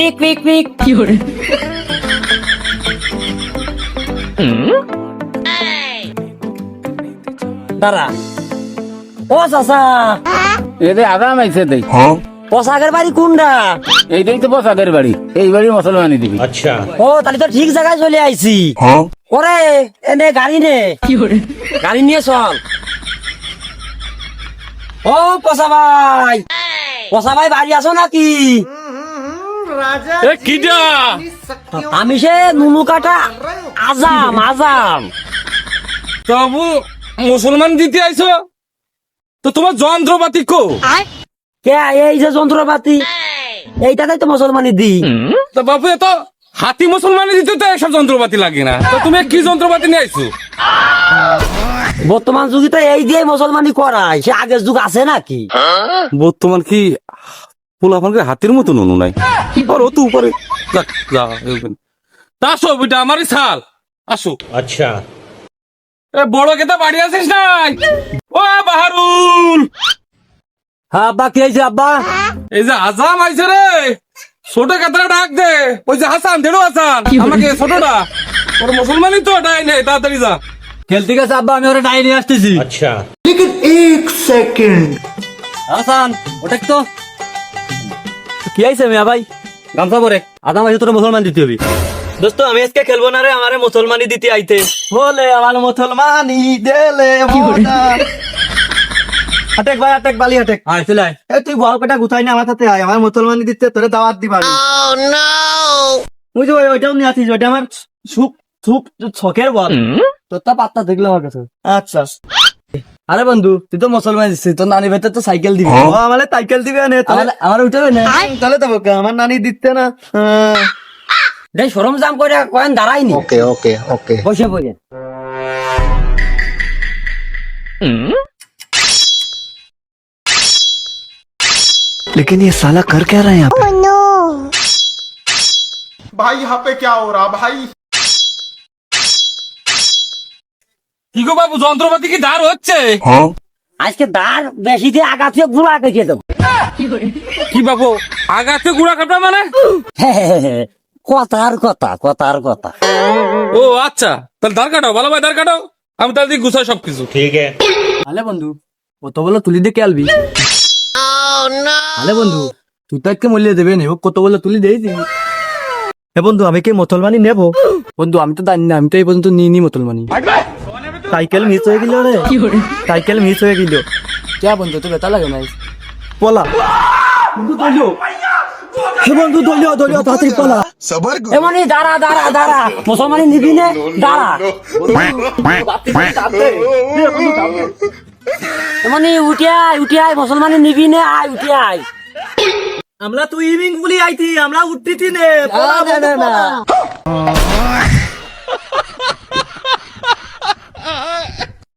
Pick pick pick দাঁড়া। ও চাচা। এদের আদাম আইছে দেই। পোশাকের বাড়ি কোনটা? এইটাই তো বসাদের বাড়ি। এই বাড়ির মুসলমানি দিবি। ও তাহলে তো ঠিক জায়গায় চলে আইছি। ওরে এনে গাড়ি নে। গাড়ি নিয়ে চল। ও পচা ভাই। পচা ভাই বাড়ি আছো নাকি? এ কিডা আমি সে নুনু কাটা আজাম আজাম। তবু মুসলমান দিতে আইছো? তো তোমার যন্ত্রপাতি কো? কে এই যে যন্ত্রপাতি? এইটাতে তো মুসলমানি দি তো বাপু এ তো হাতি মুসলমানি দিতে তো এসব যন্ত্রপাতি লাগে না। তো তুমি কি যন্ত্রপাতি নিয়ে আইছো? বর্তমান যুগে তো এই দিয়ে মুসলমানি করায়। সে আগের যুগ আছে নাকি? বর্তমান কি পোলাপানকে হাতির মতো নুনু নাই? আর ও তো উপরে। যাক আসো বুটা আমারই সাল আসো। আচ্ছা। এ বড় কেতা বাড়ি আসিস নাই? ও বাহারুল! হ্যাঁ আব্বা কে হয়েছে আব্বা? এই যে আসাম আইছে রে। ছোট কেতা ডাক দে। ওই যে হাসান দেড়ো হাসান। আমাকে ছোটটা। ওর মুসলমানই তো ডাই নেই তাড়াতাড়ি যা। খেলতে গেছে আব্বা আমি ওরা ডাই নিয়ে আসতেছি। আচ্ছা। লেকিন এক সেকেন্ড হাসান ওটা তো। কি আইছে মিয়া ভাই? গামছা পরে। আদাম আইছে তোর মুসলমান দিতে হবে। দোস্ত আমি আজকে খেলব না রে আমারে মুসলমানি দিতে আইতে। বলে আমার মুসলমানি দেলে হাটেক ভাই হাটেক বালি হাটেক আয় চলে আয় এ তুই বল কটা গুথাই না আমার সাথে আয় আমার মুসলমানি দিতে তোরে দাওয়াত দিবা বুঝি ওই ওইটাও নিয়ে আসিস ওইটা আমার সুপ ছকের বল। তোর তা পাত্তা দেখলে আমার কাছে আচ্ছা। আরে বন্ধু তুই তো মুসলমান দিচ্ছিস তোর নানি ভাইতে তো সাইকেল দিবি ও আমার সাইকেল দিবে না তাহলে আমার উঠাবে না তাহলে তো বোকা, আমার নানি দিতে না হ্যাঁ। রে সরম জাম করে কয়েন দাঁড়াইনি ওকে ওকে ওকে বসে পড়ে लेकिन ये साला कर क्या रहा है यहाँ पे भाई यहाँ पे क्या हो रहा भाई কি বাবু যন্ত্রপাতি কি দাঁড় হচ্ছে? হ্যাঁ। আজকে দাঁড় বেশি দিয়ে আগাতে গুড়া দেবো। কি বাবু গুড়া কাটা মানে? কথার কথা কথার কথা ও আচ্ছা। তাহলে দাঁড় কাটাও ভালো ভাই দাঁড় কাটাও। আমি তাহলে গুছাই সবকিছু। ঠিক আছে। বন্ধু কত বলে তুলি দিয়ে কেলবি আলে বন্ধু তুই মূল্য দেবে নে কত বলে তুলি দিয়ে বন্ধু আমি কি মুসলমানি নেব? বন্ধু আমি তো জানি না আমি তো এই পর্যন্ত নিই নি মুসলমানি সাইকেল মিস হয়ে গেল রে। সাইকেল মিস হয়ে গেল। কে বন্ধু তুই বেতা লাগে নাই? পলা। বন্ধু দলিও। হে বন্ধু দলিও দলিও তাড়াতাড়ি পলা। সবার এমনি মানে দাঁড়া দাঁড়া দাঁড়া। মুসলমানি নিবি নে দাঁড়া। এমনি মানে উঠে আয় উঠে আয় মুসলমানি নিবি নে আয় উঠে আমরা তুই ইভিং আইতি আমরা উঠতেছি নে। পলা না না